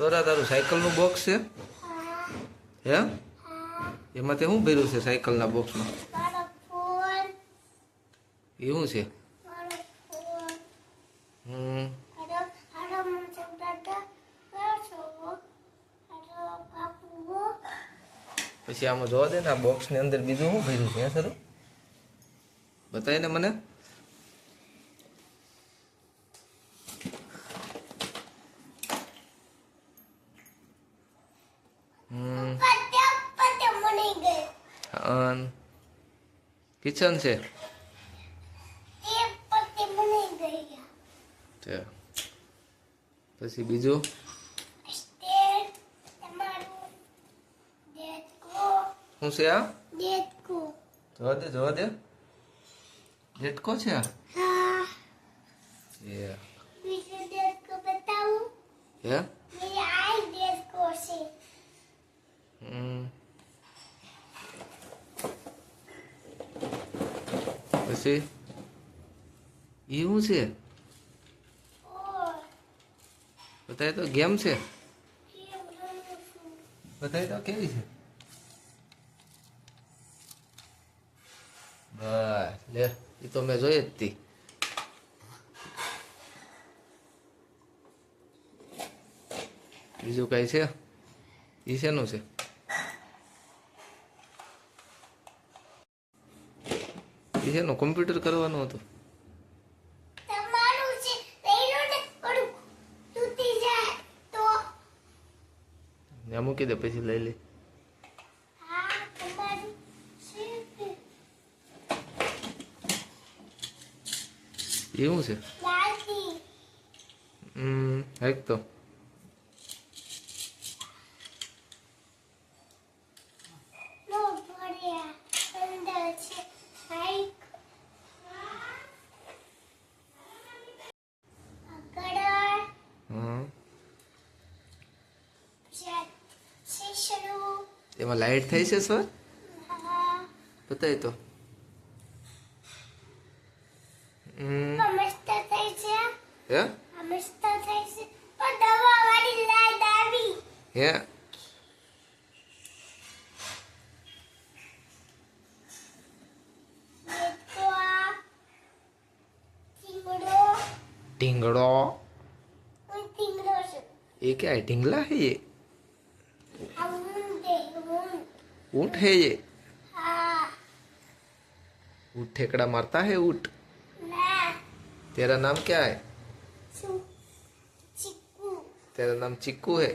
સોરા તારું સાયકલનું બોક્સ છે? હે? એમાં તે શું ભર્યું છે સાયકલના બોક્સમાં મારો ફોન એ શું છે? હમ. પછી આમાં જોવા દે ને આ બોક્સની અંદર બીજું શું ભર્યું છે સર? બતાય ને મને. કિચન છે? પછી બીજું? શું છે આ? જોવા દે જોવા દે. જેટકો છે આ? હા એ બીજું દેખો બતાવું હે મેરી આઈ દેખો છે હમ પછી ઈ શું છે ઓર બતાય તો ગેમ છે કેમ રમું છું બતાય તો કેવી છે બસ લે એ તો મેં જોઈ જ હતી બીજું કઈ છે ઈ શેનું છે ઈ કમ્પ્યુટર કોમ્પ્યુટર કરવાનું હતું મૂકી દે પછી લઈ લે એવું છે હમ હેક તો નો ભર્યા અંદર છે હાઈક આગળ હમ છે એમાં લાઈટ થઈ છે સર? બતાય તો. હે? ઢીંગડો એ ક્યાં ઢીંગલા એ? ऊँट है ये। ऊट ठेकड़ा मारता है ऊट। तेरा नाम क्या है? तेरा नाम चिक्कू है।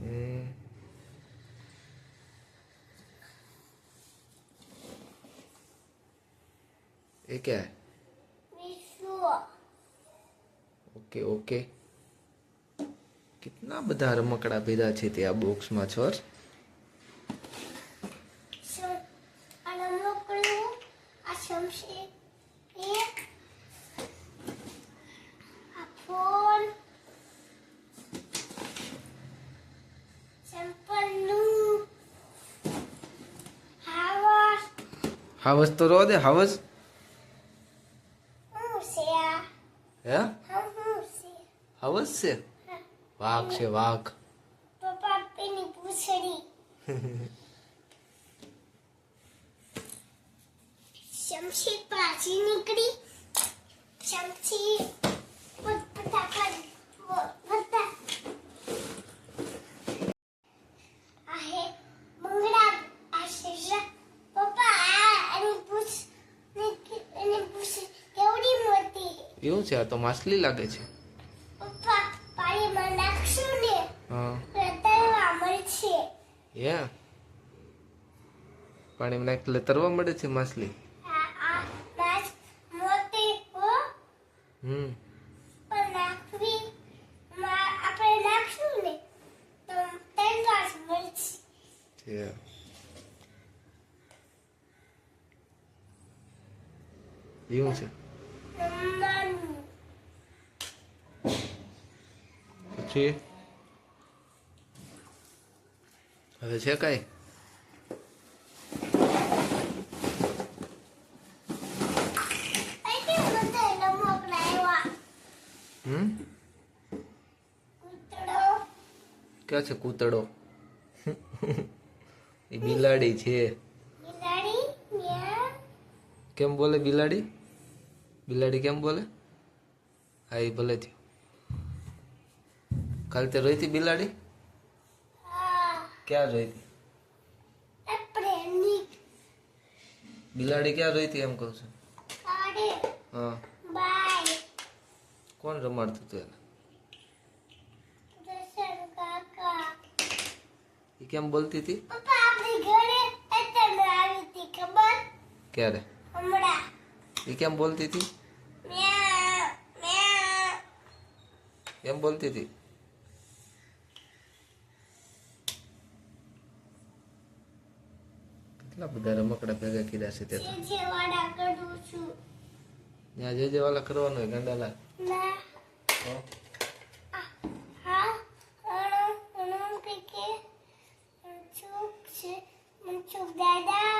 हम्म। ये क्या है? Okay okay. કેટલા બધા રમકડા ભેગા છે તે આ બોક્સમાં છોર? હાવસ તો રો દે હાવસ. હું હાવસ છે? વાઘ છે વાઘ. પપ્પા પેની પૂછડી. શમશી પાછી નીકળી. શમશી ફટાફટ મંગળા આ શેષા પપ્પા આ એની પૂછ એની પૂછ કેવડી મોટી? એવું છે આ તો માછલી લાગે છે પપ્પા પાણીમાં નાખશું ને હા રતાવા મળશે હે પણ એમને તરવા મળે છે માછલી? હમ. એવું છે? પછી? હવે છે કાંઈ? ક્યાં છે કૂતડો એ બિલાડી છે. કેમ બોલે બિલાડી? બિલાડી કેમ બોલે? હા એ ભલે થયું. કાલે તે રહી હતી બિલાડી? ક્યાં જોઈ હતી? બિલાડી ક્યાં રહી હતી એમ કહું છું. હા. કોણ રમાડતું હતું એને? એ કેમ બોલતી હતી? ક્યારે? એ કેમ બોલતી હતી? કેમ બોલતી હતી? કેટલા બધા રમકડા ભેગા કર્યા છે તે તો ત્યાં જે જે વાલા કરવાનું હોય ગંડાલા દાદા